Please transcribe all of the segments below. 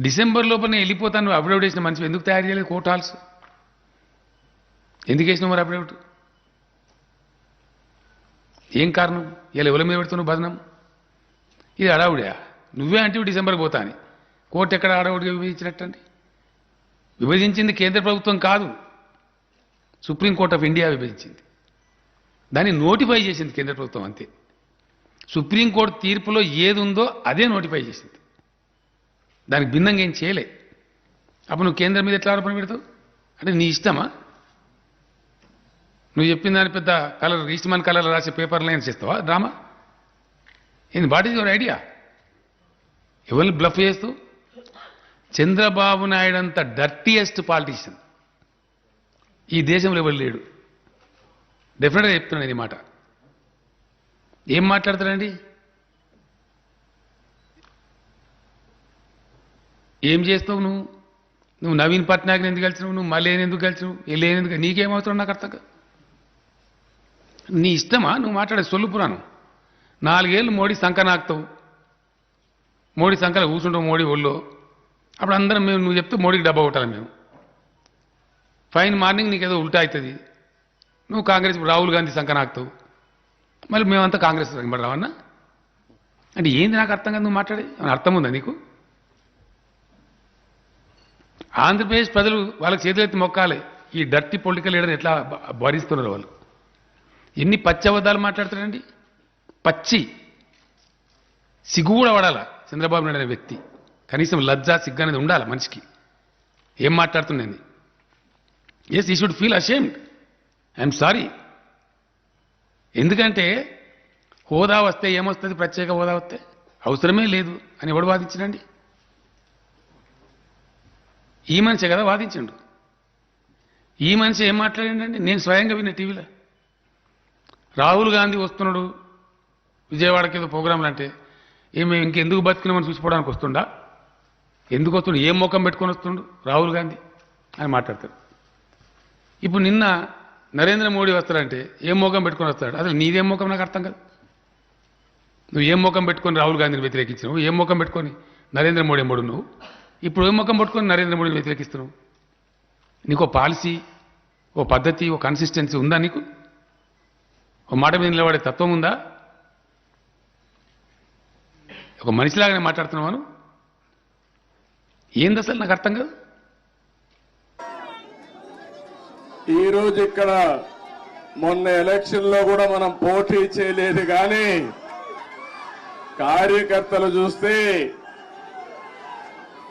December లోపలనే వెళ్ళిపోతాను. Affidavit వేసిన మనిషి ఎందుకు తయారు చేయలేదు? Court halls. ఎందుకు వేసినావు మరి అఫిడవిట్ ఏం కారణం? ఇలా ఎవరి మీద పెడుతున్నావు బదనం ఇది అడావుడియా నువ్వే అంటే డిసెంబర్కి పోతా అని కోర్టు ఎక్కడ అడావుడిగా విభజించినట్టండి? విభజించింది కేంద్ర ప్రభుత్వం కాదు. సుప్రీంకోర్టు ఆఫ్ ఇండియా విభజించింది. దాన్ని నోటిఫై చేసింది కేంద్ర ప్రభుత్వం అంతే. సుప్రీంకోర్టు తీర్పులో ఏది ఉందో అదే నోటిఫై చేసింది. దానికి భిన్నంగా ఏం చేయలే. అప్పుడు నువ్వు కేంద్రం మీద ఎట్లా ఆరోపణ పెడతావు? అంటే నీ ఇష్టమా? నువ్వు చెప్పిన దాని పెద్ద కలర్ ఈస్ట్మన్ కలర్ రాసే పేపర్లు ఏం చేస్తావా? డ్రామా? ఏంది వాట్ ఈజ్ యువర్ ఐడియా ఎవరిని బ్లఫ్ చేస్తూ? చంద్రబాబు నాయుడు అంత డర్టీయెస్ట్ పాలిటీషియన్ ఈ దేశంలో ఎవరు లేడు? డెఫినెట్గా చెప్తున్నాను ఈ మాట. ఏం మాట్లాడతాడండి? ఏం చేస్తావు నువ్వు? నువ్వు నవీన్ పట్నాయక్ని ఎందుకు కలిసినావు? నువ్వు మళ్ళీ ఎందుకు కలిసినావు? వెళ్ళేని ఎందుకు? నీకేం నాకు అర్థం నీ ఇష్టమా? నువ్వు మాట్లాడే సొల్లు పురాణం. నాలుగేళ్ళు మోడీ సంఖ నాకుతావు మోడీ సంఖలో కూర్చుంటావు మోడీ ఒళ్ళో. అప్పుడు అందరం మేము నువ్వు చెప్తే మోడీకి డబ్బా కొట్టాలి మేము. ఫైన్ మార్నింగ్ నీకు ఏదో ఉల్టా అవుతుంది. నువ్వు కాంగ్రెస్ రాహుల్ గాంధీ సంఖ నాకుతావు మళ్ళీ మేమంతా కాంగ్రెస్ పడరావన్నా అంటే ఏంది నాకు అర్థం కాదు నువ్వు మాట్లాడే అర్థం ఉందా నీకు? ఆంధ్రప్రదేశ్ ప్రజలు వాళ్ళకి చేతులెత్తి మొక్కాలి. ఈ డర్టీ పొలిటికల్ లీడర్ని ఎట్లా భరిస్తున్నారు వాళ్ళు? ఎన్ని పచ్చి అబద్ధాలు మాట్లాడతారండి పచ్చి. సిగ్గు కూడా పడాల చంద్రబాబు నాయుడు అనే వ్యక్తి? కనీసం లజ్జ సిగ్గు అనేది ఉండాలి మనిషికి? ఏం మాట్లాడుతుండేది? Yes he should feel ashamed I'm sorry ఎందుకంటే హోదా వస్తే ఏమొస్తుంది? ప్రత్యేక హోదా వస్తే? అవసరమే లేదు అని ఎవడు వాదించడండి? ఈ మనిషే కదా వాదించండు. ఈ మనిషి ఏం మాట్లాడిండండి? నేను స్వయంగా విన్న టీవీలో. రాహుల్ గాంధీ వస్తున్నాడు విజయవాడకి ఏదో ప్రోగ్రాంలు అంటే. ఏమి ఇంకెందుకు బతికినామని చూసిపోవడానికి వస్తుండా? ఎందుకు వస్తుండు? ఏం ముఖం పెట్టుకొని వస్తుండు రాహుల్ గాంధీ అని మాట్లాడతాడు. ఇప్పుడు నిన్న నరేంద్ర మోడీ వస్తాడంటే ఏం ముఖం పెట్టుకొని వస్తాడు? అసలు నీదేం ముఖం నాకు అర్థం కాదు. నువ్వు ఏం ముఖం పెట్టుకొని రాహుల్ గాంధీని వ్యతిరేకించినావు? ఏం ముఖం పెట్టుకొని నరేంద్ర మోడీ ఎంబడు నువ్వు ఇప్పుడు ఏం ముఖం పట్టుకొని నరేంద్ర మోడీని వ్యతిరేకిస్తున్నావు నీకు పాలసీ ఓ పద్ధతి ఓ కన్సిస్టెన్సీ ఉందా నీకు? ఒక మాట మీద నిలబడే తత్వం ఉందా? ఒక మనిషిలాగానే మాట్లాడుతున్నావాను ఏంది అసలు నాకు అర్థం కాదు. ఈరోజు ఇక్కడ మొన్న ఎలక్షన్లో కూడా మనం పోటీ చేయలేదు కానీ కార్యకర్తలు చూస్తే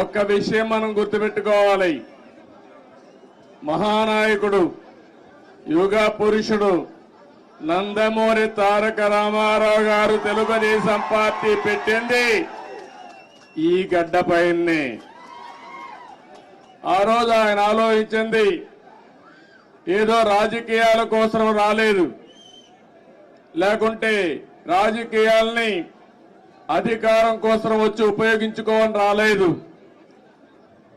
ఒక్క విషయం మనం గుర్తుపెట్టుకోవాలి. మహానాయకుడు యుగ పురుషుడు నందమూరి తారక రామారావు గారు తెలుగుదేశం పార్టీ పెట్టింది. ఈ గడ్డపైనే ఆ రోజు ఆయన ఆలోచించింది ఏదో రాజకీయాల కోసం రాలేదు. లేకుంటే రాజకీయాల్ని అధికారం కోసం వచ్చి ఉపయోగించుకోవని రాలేదు.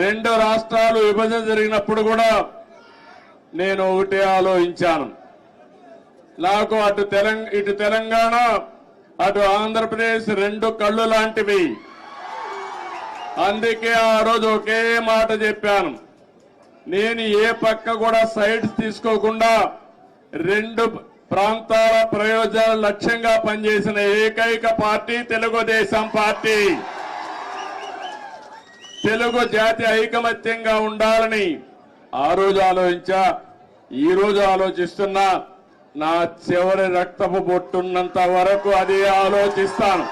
రెండు రాష్ట్రాలు విభజన జరిగినప్పుడు కూడా నేను ఒకటే ఆలోచించాను. నాకు అటు తెలంగ ఇటు తెలంగాణ అటు ఆంధ్రప్రదేశ్ రెండు కళ్ళు లాంటివి. అందుకే ఆ రోజు ఒకే మాట చెప్పాను. నేను ఏ పక్క కూడా సైడ్స్ తీసుకోకుండా రెండు ప్రాంతాల ప్రయోజనాలు లక్ష్యంగా పనిచేసిన ఏకైక పార్టీ తెలుగుదేశం పార్టీ. తెలుగు జాతి ఐకమత్యంగా ఉండాలని ఆ రోజు ఆలోచించా ఈ రోజు ఆలోచిస్తున్నా నా చివరి రక్తపు బొట్టున్నంత వరకు అది ఆలోచిస్తాను.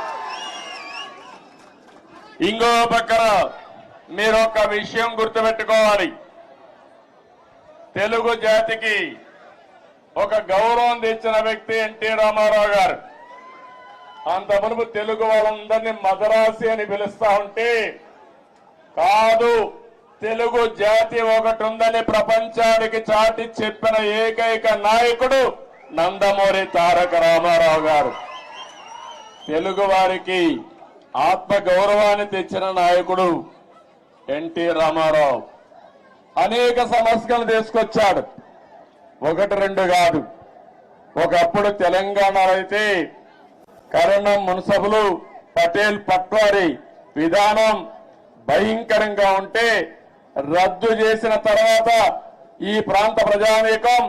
ఇంకో పక్కన మీరు ఒక విషయం గుర్తుపెట్టుకోవాలి. తెలుగు జాతికి ఒక గౌరవం తెచ్చిన వ్యక్తి ఎన్టీ రామారావు గారు. అంత మునుపు తెలుగు వాళ్ళందరినీ మదరాసి అని పిలుస్తా ఉంటే కాదు. తెలుగు జాతి ఒకటి ఉందని ప్రపంచానికి చాటి చెప్పిన ఏకైక నాయకుడు నందమూరి తారక రామారావు గారు. తెలుగు వారికి ఆత్మ గౌరవాన్ని తెచ్చిన నాయకుడు ఎన్టీ రామారావు. అనేక సమస్యలు తీసుకొచ్చాడు. ఒకటి రెండు కాదు. ఒకప్పుడు తెలంగాణలో అయితే కరణం మున్సబులు పటేల్ పట్వారి విధానం భయంకరంగా ఉంటే రద్దు చేసిన తర్వాత ఈ ప్రాంత ప్రజానీకం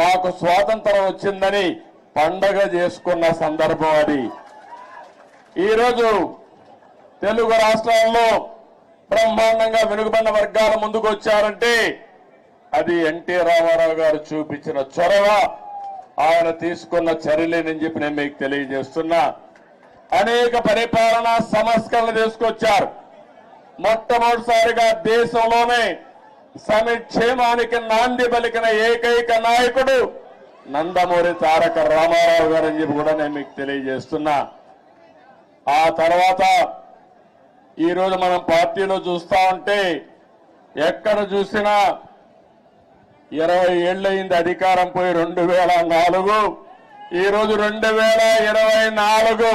మాకు స్వాతంత్రం వచ్చిందని పండగ చేసుకున్న సందర్భం అది. ఈరోజు తెలుగు రాష్ట్రాల్లో బ్రహ్మాండంగా వెనుకబడిన వర్గాల ముందుకు వచ్చారంటే అది ఎన్టీ రామారావు గారు చూపించిన చొరవ. ఆయన తీసుకున్న చర్యలేనని చెప్పి నేను మీకు తెలియజేస్తున్నా. అనేక పరిపాలనా సంస్కరణలు తీసుకొచ్చారు. మొట్టమొదటిసారిగా దేశంలోనే సమిక్షేమానికి నాంది పలికిన ఏకైక నాయకుడు నందమూరి తారక రామారావు గారు అని చెప్పి కూడా నేను మీకు తెలియజేస్తున్నా. ఆ తర్వాత ఈరోజు మనం పార్టీలో చూస్తా ఉంటే ఎక్కడ చూసినా ఇరవై ఏళ్ళయింది అధికారం పోయి రెండు వేల నాలుగు ఈరోజు రెండు వేల ఇరవై నాలుగు.